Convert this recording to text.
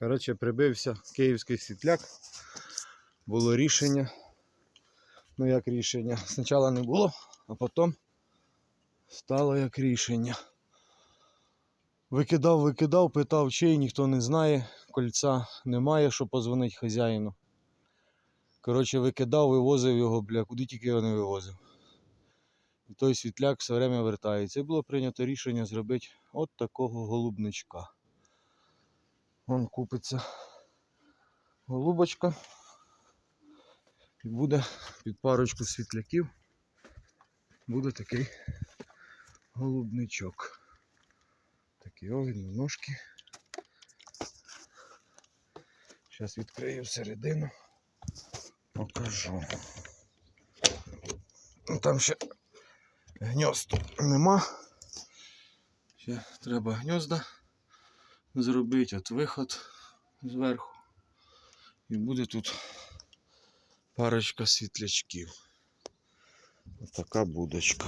Коротше, прибився київський світляк. Було рішення. Ну як рішення? Спочатку не було, а потім стало як рішення. Викидав, викидав, питав, чий, ніхто не знає. Кольця немає, що позвонить хазяїну. Коротше, викидав, вивозив його, бля, куди тільки його не вивозив. І той світляк все время вертається. І було прийнято рішення зробити от такого голубничка. Вон купиться голубочка. І буде під парочку світляків. Буде такий голубничок. Такі о, ножки. Зараз відкрию всередину. Покажу. Ну, Там ще гнізд нема. Ще треба гнізда зробити, от виход зверху. І буде тут парочка світлячків. Отака така будочка.